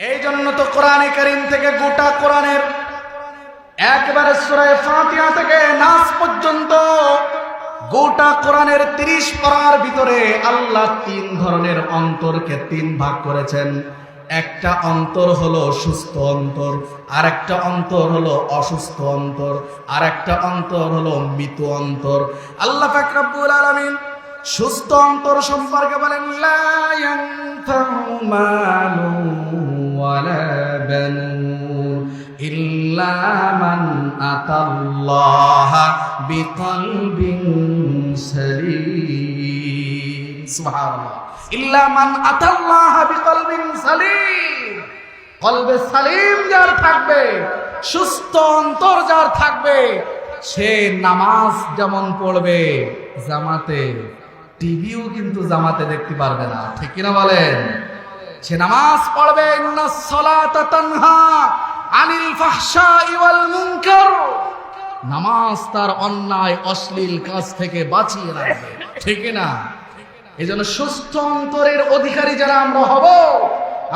এই জন্য তো কোরআনে করিম থেকে গোটা কোরআনের একবারে সুরায় ফাতিহা থেকে নাস পর্যন্ত গোটা কোরআনের তিরিশ পারার ভিতরে আল্লাহ তিন ধরনের অন্তরকে তিন ভাগ করেছেন। একটা অন্তর হলো সুস্থ অন্তর আর একটা অন্তর হলো অসুস্থ অন্তর আর একটা অন্তর হলো মৃত অন্তর। আল্লাহ ফাকরাবুল আলমিন সুস্থ অন্তর সম্পর্কে বলেন ওয়ালা বানুন ইল্লা মান আতাল্লাহা বিকলবিন সালিম সুবহানাল্লাহ ইল্লা মান আতাল্লাহা বিকলবিন সালিম কলবে সালিম যার থাকবে, সুস্থ অন্তর যার থাকবে, সে নামাজ যেমন পড়বে, জামাতে টিভিও কিন্তু জামাতে দেখতে পারবে না। ঠিক কিনা বলেন? সে নামাজ পড়বে নামাজ তার অন্যায়, অশ্লীল কাজ থেকে বাঁচিয়ে রাখবে। ঠিক না? এই জন্য সুস্থ অন্তরের অধিকারী যারা আমরা হব,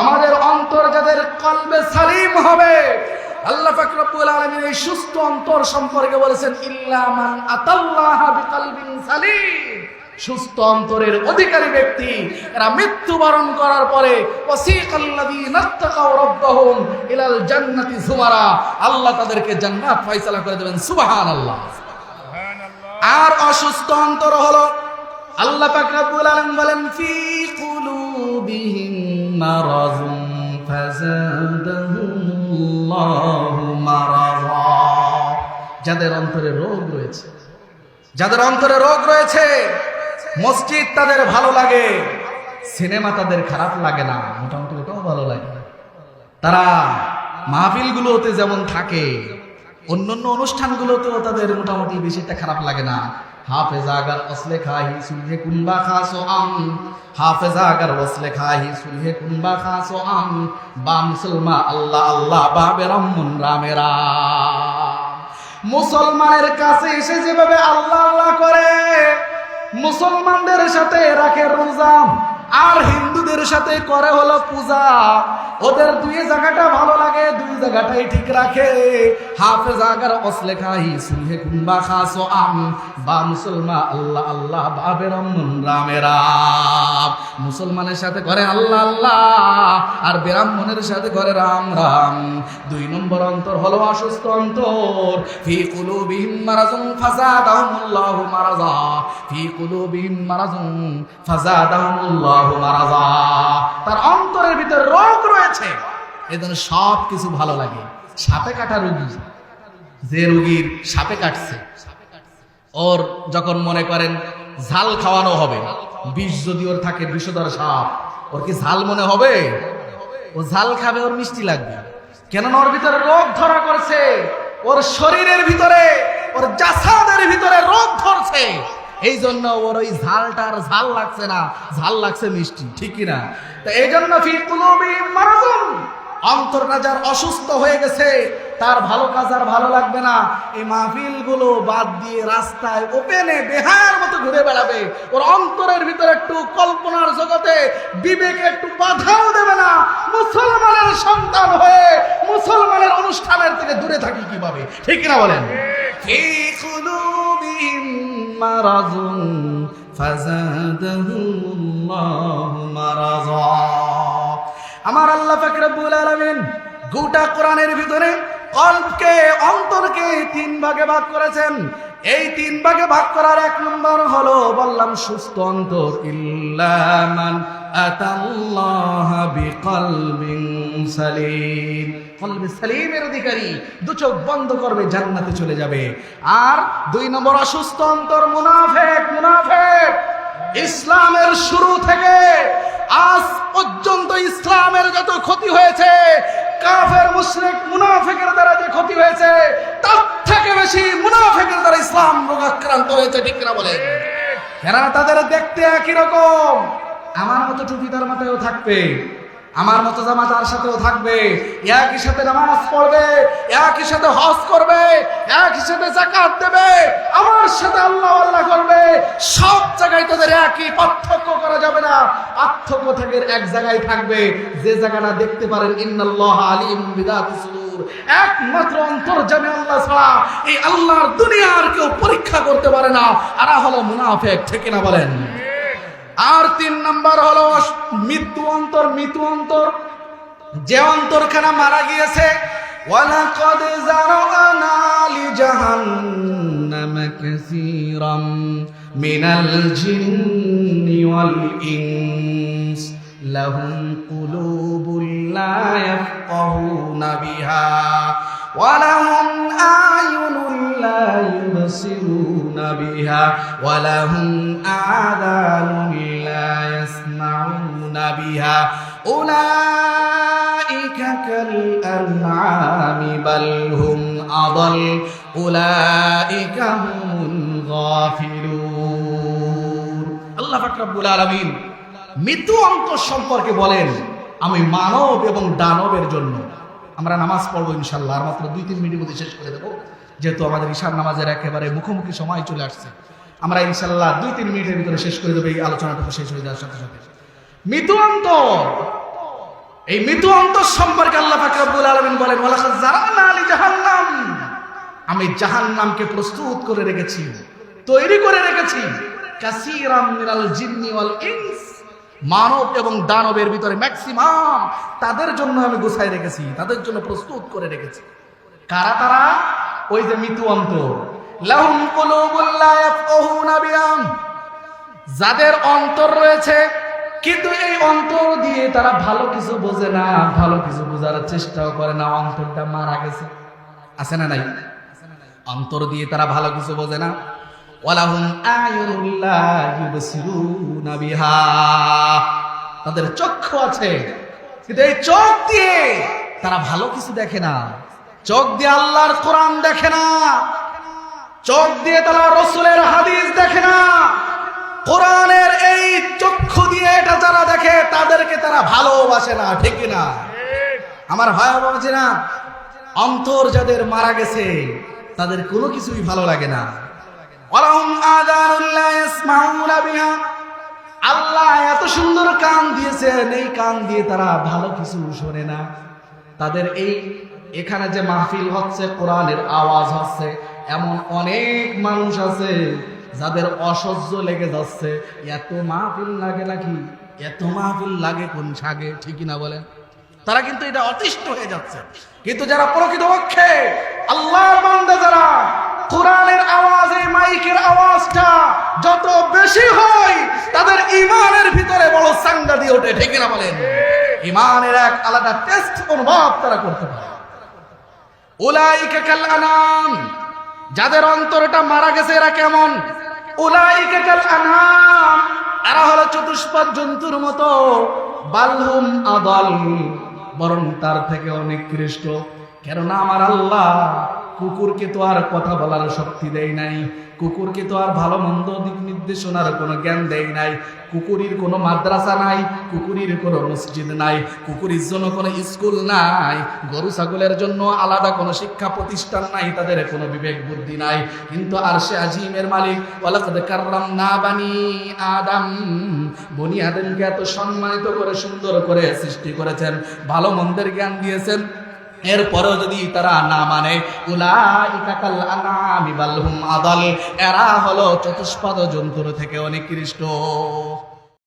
আমাদের অন্তর যাদের কলবে সালিম হবে, আল্লাহ ফাকরাবুল আলামিন এই সুস্থ অন্তর সম্পর্কে বলেছেন, ইল্লা মান আতাল্লাহ বিকলবিন সালিম। সুস্থ অন্তরের অধিকারী ব্যক্তি। এরা মৃত্যুবরণ করার পরে ইলাল জান্নাতি আল্লাহ তাদেরকে জান্নাত ফয়সালা করে দেবেন। সুবাহান আল্লাহ আর অসুস্থ অন্তর হলো আল্লাহ পাক রব্বুল আলামিন বলেন ফি কুলুবিহিম মারাজুন ফাযাদাহুমুল্লাহু মারাজা। যাদের অন্তরে রোগ রয়েছে যাদের অন্তরে রোগ রয়েছে মসজিদ তাদের ভালো লাগে, সিনেমা তাদের খারাপ লাগে না, মোটামুটি ওটাও ভালো লাগে। তারা মাহফিলগুলোতে যেমন থাকে অন্য অন্যান্য অনুষ্ঠানগুলোতেও তাদের মোটামুটি বেশি খারাপ লাগে না। অসলে খাহি আগার অসলে খাহি বা মুসলমান আল্লাহ আল্লাহ রামেরা মুসলমানের কাছে এসে যেভাবে আল্লাহ আল্লাহ করে মুসলমানদের সাথে রাখে রোজা আর হিন্দুদের সাথে করে হলো পূজা। ওদের দুই জায়গাটা ভালো লাগে, দুই জায়গাটাই ঠিক রাখে। হাফেজ আগার অসলে খাহি সুলহে কুম্বা খাসো আম বা মুসলমান আল্লাহ আল্লাহ বাবে রমন রামেরা মুসলমানের সাথে করে আল্লাহ আল্লাহ। আর ব্রাহ্মণের সাথে করে রাম রাম। দুই নম্বর অন্তর হলো অসুস্থ অন্তর। ফি কুলুবিহিম মারাজুন ফাজাদাহুমুল্লাহু মারাজা। ফি কুলু কুলুবিহিম মারাজুন ফাজাদাহুমুল্লাহু তার অন্তরের ভিতর রোগ রয়েছে। এজন্য সব কিছু ভালো লাগে। সাপে কাটা রোগী। যে রোগীর সাপে কাটছে। ওর যখন মনে করেন ঝাল খাওয়ানো হবে, বিষ যদি ওর থাকে বিষধর সাপ, ওর কি ঝাল মনে হবে? ও ঝাল খাবে, ওর মিষ্টি লাগবে। কেননা ওর ভিতরে রোগ ধরা করছে ওর শরীরের ভিতরে, ওর জাসাদের ভিতরে রোগ ধরছে। এই জন্য ওর ওই ঝালটার ঝাল লাগছে না। ঝাল লাগছে মিষ্টি, ঠিক কিনা তো এই জন্য অন্তরটা যার অসুস্থ হয়ে গেছে, তার ভালো কাজ আর ভালো লাগবে না। এই মাহফিলগুলো বাদ দিয়ে রাস্তায় ওপেনে বেহার মতো ঘুরে বেড়াবে। ওর অন্তরের ভিতরে একটু কল্পনার জগতে বিবেকে একটু বাধাও দেবে না। মুসলমানের সন্তান হয়ে মুসলমানের অনুষ্ঠানের থেকে দূরে থাকি কীভাবে, ঠিক কিনা বলেন? ফি فزادهم الله مرضا. আমার আল্লাহ ফাকরাবুল আলামিন গোটা কোরআনের ভিতরে অল্পকে অন্তরকে তিন ভাগে ভাগ করেছেন। এই তিন ভাগে ভাগ করার এক নম্বর হলো, বললাম, সুস্থ অন্তর ইল্লামান আতাল্লাহ বিকলবিন সালিম। কলবে সালিমের অধিকারী দু চোখ বন্ধ করবে, জান্নাতে চলে যাবে। আর দুই নম্বর, অসুস্থ অন্তর, মুনাফেক মুনাফেক। ইসলামের শুরু থেকে আজ পর্যন্ত ইসলামের যত ক্ষতি হয়েছে, কাফের, মুশরিক, মুনাফিকের দ্বারা যে ক্ষতি হয়েছে, তার থেকে বেশি মুনাফিকের দ্বারা ইসলাম রোগাক্রান্ত হয়েছে, ঠিক না বলে কেননা তাদের দেখতে একই রকম। আমার মতো টুপি তার মাথায়ও থাকবে, আমার মতো জামা তার সাথেও থাকবে, একই সাথে নামাজ পড়বে, একই সাথে হজ করবে, একই সাথে জাকাত দেবে, আমার সাথে আল্লাহ আল্লাহ করবে। সব জায়গায় তাদের একই পার্থক্য করা যাবে না। পার্থক্য থেকে এক জায়গায় থাকবে, যে জায়গাটা দেখতে পারেন, ইন্নাল্লাহ আলিম বিদাতিস সুদূর একমাত্র অন্তর্জামী আল্লাহ ছাড়া। এই আল্লাহর দুনিয়ার কেউ পরীক্ষা করতে পারে না। আর হলো মুনাফেক, ঠিক না বলেন? আর তিন নাম্বার হলো মৃত্যু অন্তর মৃত্যু অন্তর। যে অন্তরখানা মারা গিয়েছে, ওয়ালাকাদ মিনাল লা ইয়াফকাহুনা বিহা ولهم أعين لا يبصرون بها ولهم آذان لا يسمعون بها أولئك كالأنعام بل هم أضل أولئك هم الغافلون আল্লাহ ফাকরাবুল আলমিন মৃত্যু অন্ত সম্পর্কে বলেন আমি মানব এবং দানবের জন্য। আমরা নামাজ পড়ব ইনশাল্লাহ আর মাত্র দুই তিন মিনিটের মধ্যে শেষ করে দেবো। যেহেতু আমাদের ঈশান নামাজের একেবারে মুখোমুখি সময় চলে আসছে। আমরা ইনশাল্লাহ দুই তিন মিনিটের ভিতরে শেষ করে দেবো, এই আলোচনাটুকু শেষ হয়ে যাওয়ার সাথে সাথে। মৃত্যু অন্তর এই মৃত্যু অন্তর সম্পর্কে আল্লাহ ফাকরাবুল আলমিন বলেন জাহান্নাম। আমি জাহান্নামকে প্রস্তুত করে রেখেছি, তৈরি করে রেখেছি। কাসীরাম মিনাল জিন্নি ওয়াল ইনস। মানব এবং দানবের ভিতরে ম্যাক্সিমাম তাদের জন্য আমি গুছাই রেখেছি, তাদের জন্য প্রস্তুত করে রেখেছি। কারা তারা? ওই যে মৃত্যু অন্তর। লাহুম যাদের অন্তর রয়েছে, কিন্তু এই অন্তর দিয়ে তারা ভালো কিছু বোঝে না, ভালো কিছু বোঝার চেষ্টাও করে না, অন্তরটা মারা গেছে। আছে না নাই? অন্তর দিয়ে তারা ভালো কিছু বোঝে না। তাদের চক্ষু আছে, কিন্তু এই চোখ দিয়ে তারা ভালো কিছু দেখে না। চোখ দিয়ে আল্লাহর কোরআন দেখে না। চোখ দিয়ে তারা রসুলের হাদিস দেখে না। কোরআনের এই চক্ষু দিয়ে এটা যারা দেখে, তাদেরকে তারা ভালোবাসে না, ঠিক না? আমার ভাই বলছে না অন্তর যাদের মারা গেছে, তাদের কোনো কিছুই ভালো লাগে না। ওয়ালাহুম আযানুল লা ইয়াসমাউনা বিহা। আল্লাহ এত সুন্দর কান দিয়েছেন, এই কান দিয়ে তারা ভালো কিছু শোনে না। তাদের এই এখানে যে মাহফিল হচ্ছে, কোরআনের আওয়াজ হচ্ছে, এমন অনেক মানুষ আছে যাদের অসহ্য লেগে যাচ্ছে। এত মাহফিল লাগে নাকি? এত মাহফিল লাগে কোন ছাগে? ঠিকই না বলেন? তারা কিন্তু এটা অতিষ্ঠ হয়ে যাচ্ছে। কিন্তু যারা প্রকৃতপক্ষে আল্লাহর বেশি হয় তাদের ইমানের ভিতরে বড় সাঙ্গা দিয়ে ওঠে, ঠিক না বলেন? ইমানের এক আলাদা টেস্ট অনুভব তারা করতে পারে। যাদের অন্তরটা মারা গেছে এরা কেমন? এরা হলো চতুষ্পদ জন্তুর মতো। বালহুম আদল, বরং তার থেকে অনেক কৃষ্ট কেননা আমার আল্লাহ কুকুরকে তো আর কথা বলার শক্তি দেয় নাই। কুকুরকে তো আর ভালো মন্দ দিক নির্দেশনার কোনো জ্ঞান দেয় নাই। কুকুরির কোনো মাদ্রাসা নাই, কুকুরির কোনো মসজিদ নাই, কুকুরির জন্য কোনো স্কুল নাই, গরু ছাগলের জন্য আলাদা কোনো শিক্ষা প্রতিষ্ঠান নাই, তাদের কোনো বিবেক বুদ্ধি নাই। কিন্তু আর সে আজিমের মালিক কাররাম না বানি আদম, বনি আদমকে এত সম্মানিত করে সুন্দর করে সৃষ্টি করেছেন, ভালো মন্দের জ্ঞান দিয়েছেন। এরপরেও যদি তারা না মানে আদাল এরা হলো চতুষ্পদ জন্তুর থেকে অনেক কৃষ্ট